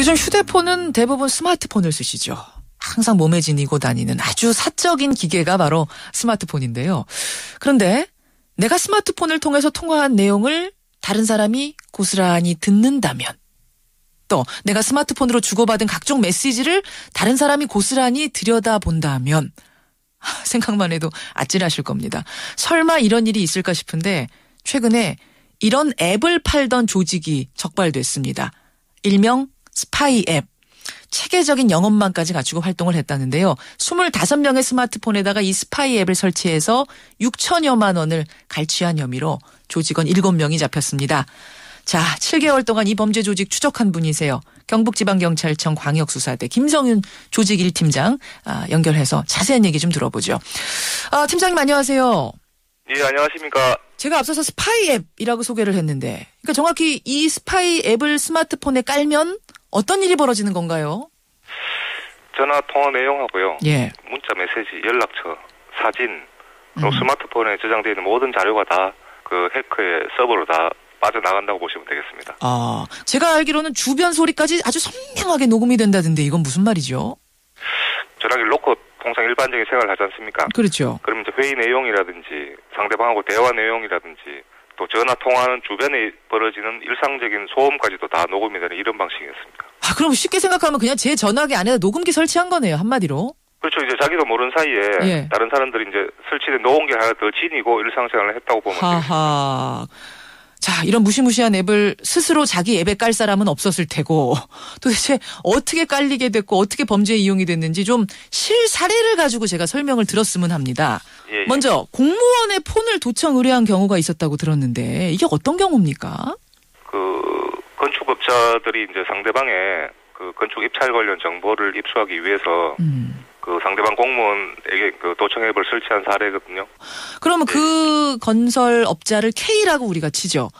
요즘 휴대폰은 대부분 스마트폰을 쓰시죠. 항상 몸에 지니고 다니는 아주 사적인 기계가 바로 스마트폰인데요. 그런데 내가 스마트폰을 통해서 통화한 내용을 다른 사람이 고스란히 듣는다면 또 내가 스마트폰으로 주고받은 각종 메시지를 다른 사람이 고스란히 들여다본다면 생각만 해도 아찔하실 겁니다. 설마 이런 일이 있을까 싶은데 최근에 이런 앱을 팔던 조직이 적발됐습니다. 일명 스파이 앱. 체계적인 영업망까지 갖추고 활동을 했다는데요. 25명의 스마트폰에다가 이 스파이 앱을 설치해서 6천여만 원을 갈취한 혐의로 조직원 7명이 잡혔습니다. 자, 7개월 동안 이 범죄 조직 추적한 분이세요. 경북지방경찰청 광역수사대 김성윤 조직 1팀장 아, 연결해서 자세한 얘기 좀 들어보죠. 아, 팀장님 안녕하세요. 예, 안녕하십니까. 제가 앞서서 스파이 앱이라고 소개를 했는데, 그러니까 정확히 이 스파이 앱을 스마트폰에 깔면 어떤 일이 벌어지는 건가요? 전화 통화 내용하고요. 예. 문자 메시지, 연락처, 사진, 그리고 음. 스마트폰에 저장되어 있는 모든 자료가 다 그 해커의 서버로 다 빠져나간다고 보시면 되겠습니다. 아, 제가 알기로는 주변 소리까지 아주 선명하게 녹음이 된다던데 이건 무슨 말이죠? 전화기를 놓고 통상 일반적인 생활을 하지 않습니까? 그렇죠. 그러면 이제 회의 내용이라든지 상대방하고 대화 내용이라든지 또 전화 통화하는 주변에 벌어지는 일상적인 소음까지도 다 녹음이 되는 이런 방식이었습니다. 아, 그럼 쉽게 생각하면 그냥 제 전화기 안에다 녹음기 설치한 거네요, 한마디로. 그렇죠. 이제 자기도 모르는 사이에 예. 다른 사람들이 이제 설치된 녹음기 하나 더 지니고 일상생활을 했다고 보면 되겠습니다. 하하. 자, 이런 무시무시한 앱을 스스로 자기 앱에 깔 사람은 없었을 테고 도대체 어떻게 깔리게 됐고 어떻게 범죄에 이용이 됐는지 좀 실사례를 가지고 제가 설명을 들었으면 합니다. 예, 예. 먼저 공무원의 폰을 도청 의뢰한 경우가 있었다고 들었는데 이게 어떤 경우입니까? 그 건축업자들이 이제 상대방의 그 건축 입찰 관련 정보를 입수하기 위해서 음. 그 상대방 공무원에게 그 도청 앱을 설치한 사례거든요. 그러면 그 건설 업자를 K라고 우리가 치죠.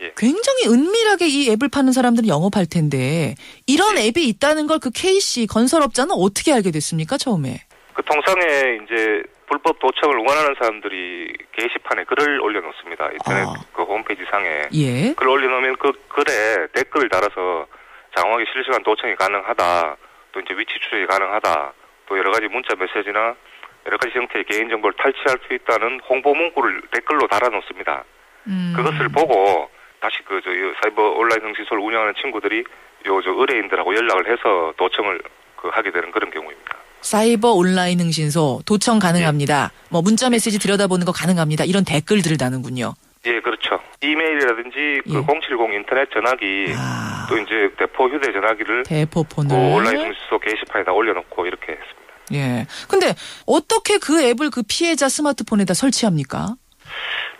예. 굉장히 은밀하게 이 앱을 파는 사람들은 영업할 텐데 이런 앱이 있다는 걸 그 K 씨 건설업자는 어떻게 알게 됐습니까 처음에? 그 통상에 이제 불법 도청을 원하는 사람들이 게시판에 글을 올려놓습니다. 인터넷 아. 그 홈페이지 상에 예. 글 올려놓으면 그 글에 댓글을 달아서 장황하게 실시간 도청이 가능하다. 또 이제 위치 추적이 가능하다. 또 여러 가지 문자 메시지나 여러 가지 형태의 개인 정보를 탈취할 수 있다는 홍보 문구를 댓글로 달아놓습니다. 음. 그것을 보고 다시 그 저 사이버 온라인 성시소를 운영하는 친구들이 요 저 의뢰인들하고 연락을 해서 도청을 그 하게 되는 그런 경우입니다. 사이버 온라인 흥신소 도청 가능합니다. 뭐 문자 메시지 들여다보는 거 가능합니다. 이런 댓글들을 다는군요. 예, 그렇죠. 이메일이라든지 그 예. 070 인터넷 전화기 아, 또 이제 대포 휴대 전화기를 그 대포폰을. 온라인 성시소 게시판에다 올려놓고 이렇게 했습니다. 예. 근데 어떻게 그 앱을 그 피해자 스마트폰에다 설치합니까?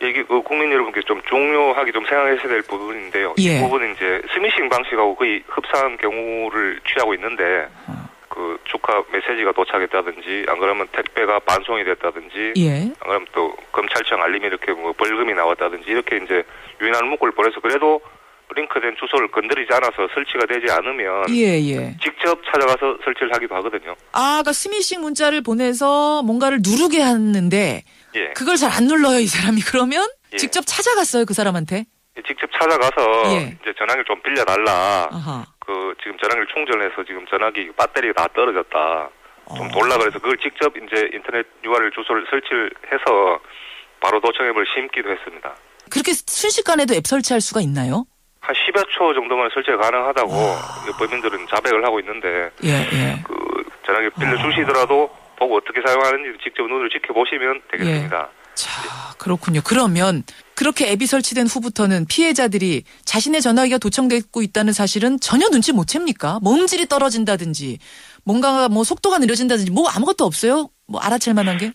이게 그 국민 여러분께 좀 중요하게 좀 생각하셔야 될 부분인데요. 예. 이 부분은 이제 스미싱 방식하고 거의 흡사한 경우를 취하고 있는데 어. 그 축하 메시지가 도착했다든지 안 그러면 택배가 반송이 됐다든지 예. 안 그러면 또 검찰청 알림이 이렇게 뭐 벌금이 나왔다든지 이렇게 이제 유인하는 문구를 보내서 그래도 링크된 주소를 건드리지 않아서 설치가 되지 않으면 예, 예. 직접 찾아가서 설치를 하기도 하거든요. 아, 그러니까 스미싱 문자를 보내서 뭔가를 누르게 하는데 예. 그걸 잘 안 눌러요, 이 사람이. 그러면 예. 직접 찾아갔어요, 그 사람한테. 직접 찾아가서 예. 이제 전화기를 좀 빌려달라. 아하. 그 지금 전화기를 충전해서 지금 전화기 배터리가 다 떨어졌다. 좀 어. 돌라 그래서 그걸 직접 이제 인터넷 URL 주소를 설치를 해서 바로 도청 앱을 심기도 했습니다. 그렇게 순식간에도 앱 설치할 수가 있나요? 한 10여 초 정도만 설치가 가능하다고 와. 법인들은 자백을 하고 있는데 예, 예. 그 전화기 빌려주시더라도 보고 어떻게 사용하는지 직접 눈으로 지켜보시면 되겠습니다. 자, 그렇군요. 그러면 그렇게 앱이 설치된 후부터는 피해자들이 자신의 전화기가 도청되고 있다는 사실은 전혀 눈치 못 챕니까? 뭐 음질이 떨어진다든지 뭔가 뭐 속도가 느려진다든지 뭐 아무것도 없어요? 뭐 알아챌 만한 게?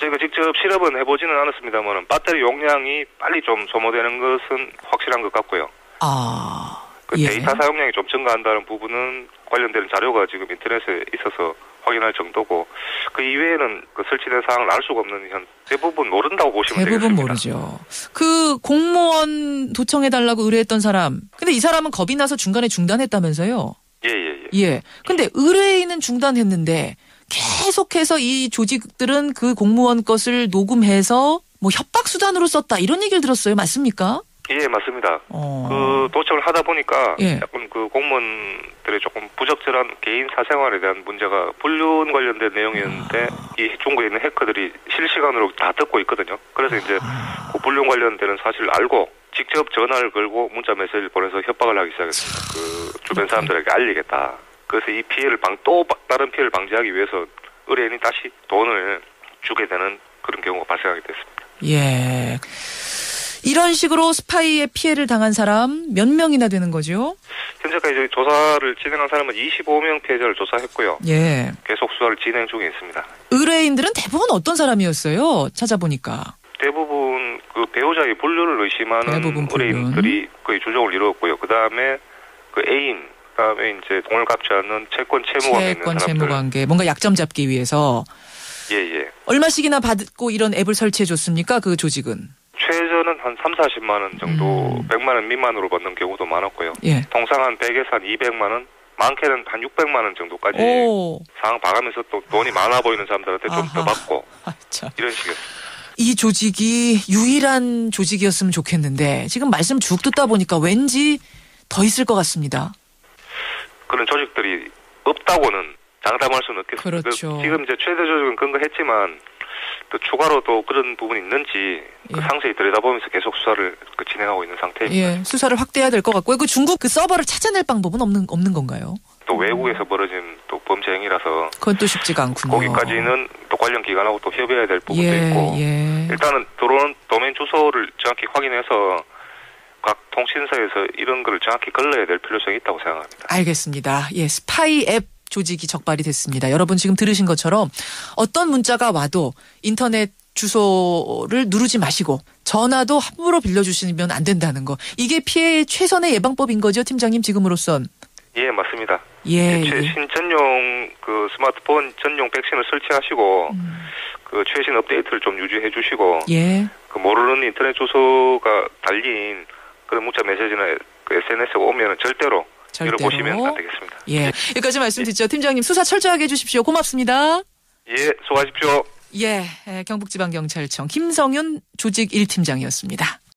저희가 직접 실험은 해보지는 않았습니다만 배터리 용량이 빨리 좀 소모되는 것은 확실한 것 같고요. 아, 그 예. 데이터 사용량이 좀 증가한다는 부분은 관련되는 자료가 지금 인터넷에 있어서 확인할 정도고 그 이외에는 그 설치된 사항을 알 수가 없는 현 대부분 모른다고 보시면 대부분 되겠습니다. 모르죠. 그 공무원 도청해 달라고 의뢰했던 사람. 근데 이 사람은 겁이 나서 중간에 중단했다면서요? 예 예 예. 예, 예. 근데 의뢰인은 중단했는데 계속해서 이 조직들은 그 공무원 것을 녹음해서 뭐 협박 수단으로 썼다 이런 얘기를 들었어요. 맞습니까? 예, 맞습니다. 어. 그 도청을 하다 보니까 예. 약간 그 공무원들의 조금 부적절한 개인 사생활에 대한 문제가 불륜 관련된 내용이었는데 아. 이 중국에 있는 해커들이 실시간으로 다 듣고 있거든요. 그래서 이제 아. 그 불륜 관련되는 사실을 알고 직접 전화를 걸고 문자 메시지를 보내서 협박을 하기 시작했습니다. 그 주변 사람들에게 알리겠다. 그래서 이 피해를 방, 또 바- 다른 피해를 방지하기 위해서 의뢰인이 다시 돈을 주게 되는 그런 경우가 발생하게 됐습니다. 예. 이런 식으로 스파이의 피해를 당한 사람 몇 명이나 되는 거죠? 현재까지 조사를 진행한 사람은 25명 피해자를 조사했고요. 예. 계속 수사를 진행 중에 있습니다. 의뢰인들은 대부분 어떤 사람이었어요? 찾아보니까. 대부분 그 배우자의 불륜을 의심하는 대부분. 의뢰인들이 거의 주적을 이루었고요. 그 다음에 그 애인, 그 다음에 이제 돈을 갚지 않는 채권 채무 관계 있는 채권. 채무 관계 뭔가 약점 잡기 위해서 예, 예. 얼마씩이나 받고 이런 앱을 설치해 줬습니까? 그 조직은. 최저는 한 3, 40만 원 정도, 음. 100만 원 미만으로 받는 경우도 많았고요. 예. 통상 한 100에서 한 200만 원, 많게는 한 600만 원 정도까지 오. 상황 봐가면서 또 돈이 많아 보이는 사람들한테 좀 더. 받고 아, 참. 이런 식이었어요. 이 조직이 유일한 조직이었으면 좋겠는데 지금 말씀 쭉 듣다 보니까 왠지 더 있을 것 같습니다. 그런 조직들이 없다고는 장담할 수는 없겠습니다. 그렇죠. 그 지금 이제 최대 조직은 근거했지만 또 추가로 또 그런 부분이 있는지 그 예. 상세히 들여다보면서 계속 수사를 그 진행하고 있는 상태입니다. 예, 수사를 확대해야 될 것 같고요. 그 중국 그 서버를 찾아낼 방법은 없는 없는 건가요? 또 외국에서 벌어진 또 범죄 행위라서 그건 또 쉽지가 않군요. 거기까지는 또 관련 기관하고 또 협의해야 될 부분도 예, 있고 예. 일단은 들어오는 도메인 주소를 정확히 확인해서 각 통신사에서 이런 거를 정확히 걸러야 될 필요성이 있다고 생각합니다. 알겠습니다. 예, 스파이 앱 조직이 적발이 됐습니다. 여러분 지금 들으신 것처럼 어떤 문자가 와도 인터넷 주소를 누르지 마시고 전화도 함부로 빌려주시면 안 된다는 거. 이게 피해 최선의 예방법인 거죠, 팀장님 지금으로선. 예, 맞습니다. 예, 최- 예. 신전용 그 스마트폰 전용 백신을 설치하시고 음. 그 최신 업데이트를 좀 유지해 주시고 예. 그 모르는 인터넷 주소가 달린 그런 문자 메시지나 그 SNS가 오면은 절대로 절대로. 열어보시면 안 되겠습니다. 예. 여기까지 말씀 듣죠. 팀장님 수사 철저하게 해주십시오. 고맙습니다. 예, 수고하십시오. 예, 예, 경북지방경찰청 김성윤 조직 1팀장이었습니다.